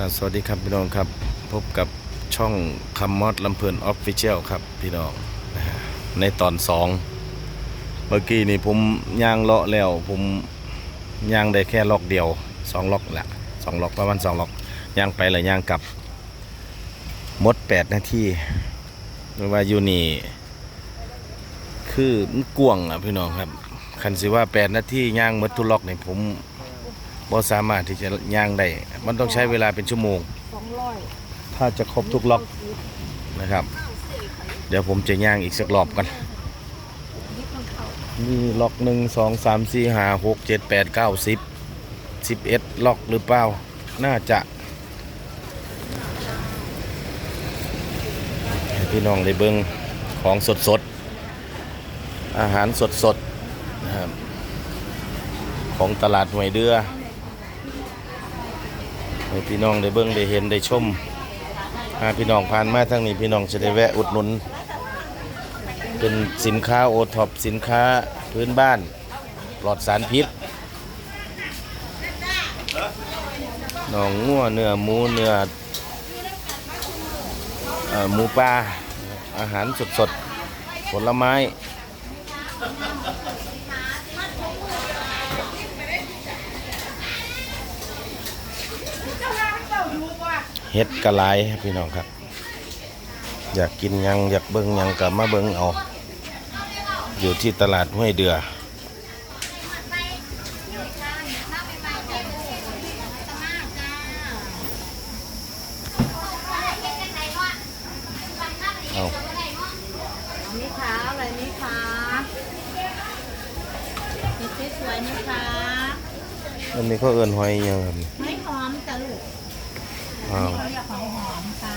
ครับสวัสดีครับพี่น้องครับ พบกับช่องคำมอดลำเพลินออฟฟิเชียลครับพี่น้องในตอนสองเมื่อกี้นี่ผมย่างเลาะแล้ว ผมย่างได้แค่ล็อกเดียวสองล็อกแหละสองล็อกประมาณสองล็อกย่างไปเลยย่างกลับหมดแปดนาทีไม่ว่าอยู่นี่คือมันกวงอะพี่น้องครับคันสิว่าแปดนาทีย่างหมดทุล็อกนี่ผม บ่สามารถที่จะย่างได้มันต้องใช้เวลาเป็นชั่วโมง สองร้อยถ้าจะครบทุกล็อกนะครับ เดี๋ยวผมจะย่างอีกสักรอบกันนี่คนเขานี่ล็อกหนึ่งสองสามสี่ห้าหกเจ็ดแปดเก้าสิบสิบเอ็ดล็อกหรือเปล่า น่าจะให้พี่น้องได้เบิ้งของสดสดๆอาหารสดสดๆนะครับของตลาดหวยเดือ ให้พี่น้องได้เบิ้งได้เห็นได้ชมถ้าพี่น้องผ่านมาทางนี้พี่น้องจะได้แวะอุดหนุน เป็นสินค้าโอท็อปสินค้าพื้นบ้าน ปลอดสารพิษหนองงัวเนื้อหมูเนื้อเอหมูปลาอาหารสดๆผลไม้ เฮ็ดกะหลายครับพี่น้องครับ อยากกินหยังอยากเบิ่งหยังกับมาเบิ่งเอาอยู่ที่ตลาดห้วยเดือเอานี่คะอะไรนี่คะนี่สวยๆนี่คะอันนี้เขาเอิ้นหอยหยังครับไม่หอมจ้ะลูก อ้าวเขาเรียกหอยหอมค่ะ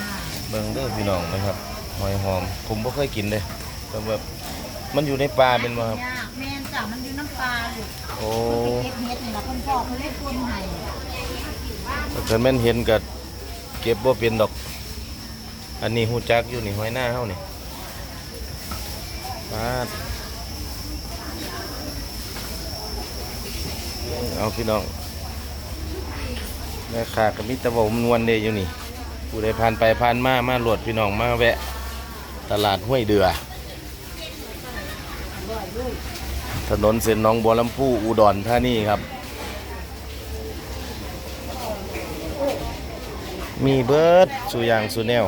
เบิ่งเด้อพี่น้องนะครับหอยหอม ผมบ่เคยกินเลยแต่แบบมันอยู่ในป่าเป็นบ่ครับ ยากแม่นจ้ะมันอยู่น้ำปลาลูกโอ้เก็บเห็ดนี่แหละคนพ่อเขาเรียกคนไห้แต่ถ้าแม่นเห็นก็เก็บบ่เป็นดอก อันนี้ฮู้จักอยู่นี่หอยหน้าเฮานี่ปาดเอาพี่น้อง แม่ค้าก็มีแต่เว้ามนวนเด้อยู่นี่ผู้ใดผ่านไปผ่านมามาหลวดพี่น้องมาแวะ ตลาดห้วยเดือ ถนนเส้นหนองบัวลำพูอุดรธานีครับ มีเบิร์ดสุยางสุแนว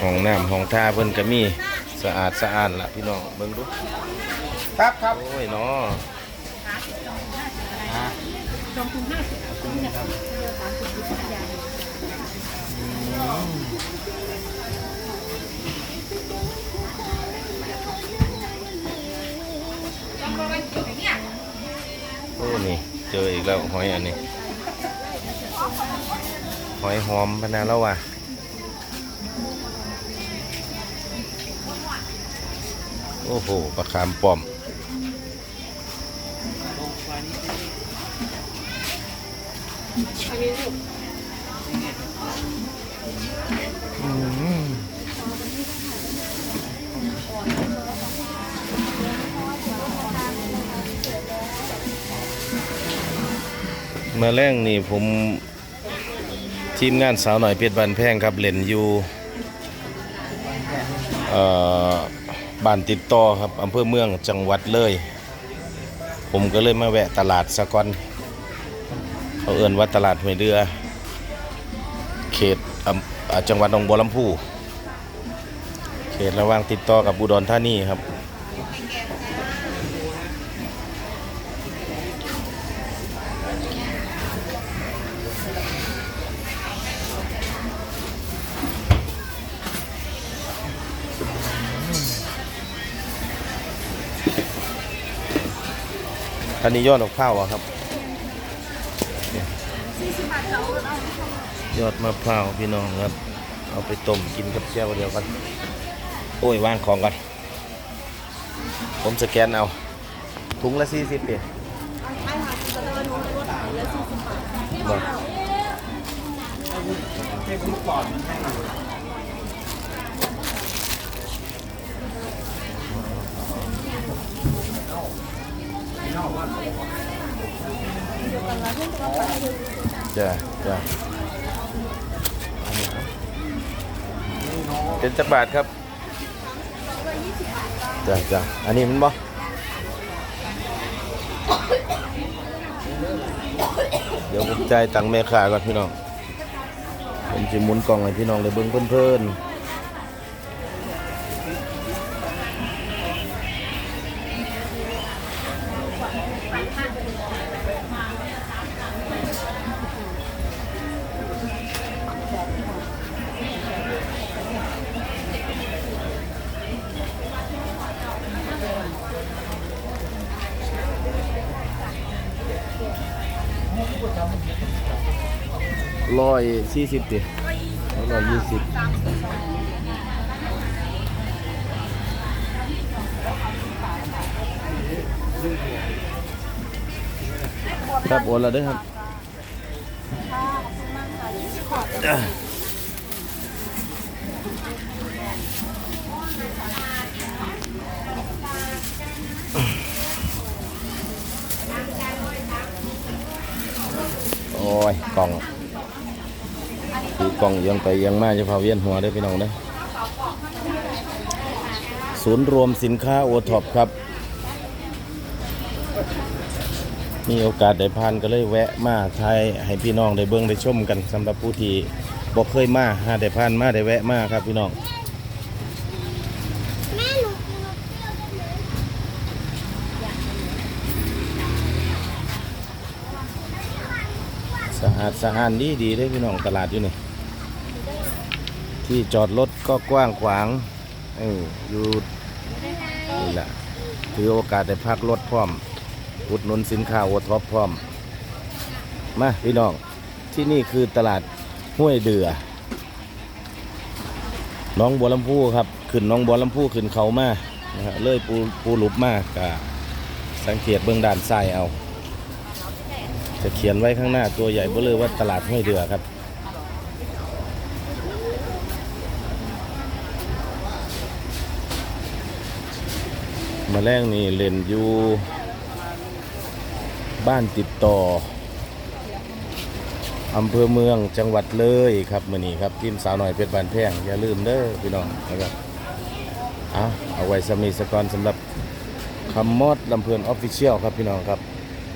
ห้องน้ำห้องท่าเพิ่นก็มี สะอาดสะอาดละพี่น้องเบิ่งดูครับครับโอ้ยเนาะสองถุงห้าสิบถุงเนี่ยเลือกสามถุงยี่สิบยางโอ้นี่เจออีกแล้วหอยอันนี้ หอยหอมพะนาแล้วว่ะ โอ้โหปลาคามป้อมมื่อแรงนี่ผมทีมงานสาวหน่อยเพชรบันแพงครับเล่นอยู่เอ่อ บ้านติดต่อครับอำเภอเมืองจังหวัดเลย ผมก็เลยมาแวะตลาดสะก่อนเขาเอื่นว่าตลาดห้วยเรือ เขตจังหวัดหนองบัวลำพูเขตระหว่างติดต่อกับอุดรธานีครับ อันนี้ยอดดอกข้าวอะครับยอดมะพร้าวพี่น้องครับ เอาไปต้มกินกับแก้วเดียวกัน โอ้ยวางของกันผมสแกนเอา ถุงละสี่สิบเองบอก จ้ะจ้ะเป็นจักบาทครับจ้ะจ้ะอันนี้มันบ่เดี๋ยวผมจ่ายตังค์แม่ค้าก่อนพี่น้องผมจะหมุนกล่องให้พี่น้องเลยเบิ่งเพิ่นๆ ร้อยสี่สิบดิร้อยยี่สิบครับโอนแล้วด้วยครับโอ้ยกล่อง คือกล่องยังไปเอียังมาจะพาเวียนหัวได้พี่น้องเด้อศูนย์รวมสินค้าโอท็อปครับ มีโอกาสได้ผ่านก็เลยแวะมาไทยให้พี่น้องได้เบิ่งได้ชมกันสำหรับผู้ที่บ่เคยมาหาได้ผ่านมาได้แวะมาครับพี่น้องสะอาดสะอ้านดีดีเลยพี่น้องตลาดอยู่นี่ ที่จอดรถก็กว้างขวางเอออยู่นี่แหละถือโอกาสได้พักรถพร้อม อุดหนุนสินค้าโอท็อปพร้อม มาพี่น้อง ที่นี่คือตลาดห้วยเดือน้องบัวลำพูครับ ขึ้นน้องบัวลำพูขึ้นเขามานะฮะเลยปูปูหลุบมากกะสังเกตเบื้องด้านซ้ายเอา จะเขียนไว้ข้างหน้าตัวใหญ่เบ้อเลยว่าตลาดห้วยเดือครับ มาแรกนี่เล่นอยู่บ้านติดต่ออำเภอเมืองจังหวัดเลยครับมือนี้ครับทีมสาวหน่อยเพชรบานแพงอย่าลืมเด้อพี่น้องนะครับเอาเอาไว้สมีสกอนสำหรับคำมอดลำเพลินออฟฟิเชียลครับพี่น้องครับ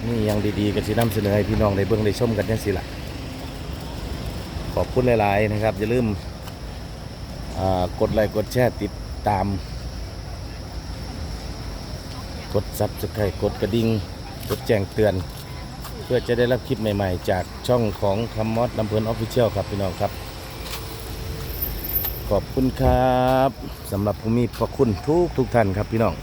นี่ยังดีๆกันสินำเสนอให้พี่น้องได้เบิ่งได้ชมกันยังสิละขอบคุณหลายๆนะครับ อย่าลืมกดไลค์กดแชร์ติดตาม กดซับสไครต์กดกระดิ่งกดแจ้งเตือน เพื่อจะได้รับคลิปใหม่ ๆ จากช่องของคำมอดลำเพลินออฟฟิเชียลครับพี่น้องครับ ขอบคุณครับสำหรับผู้มีพระคุณทุกทุกท่านครับพี่น้อง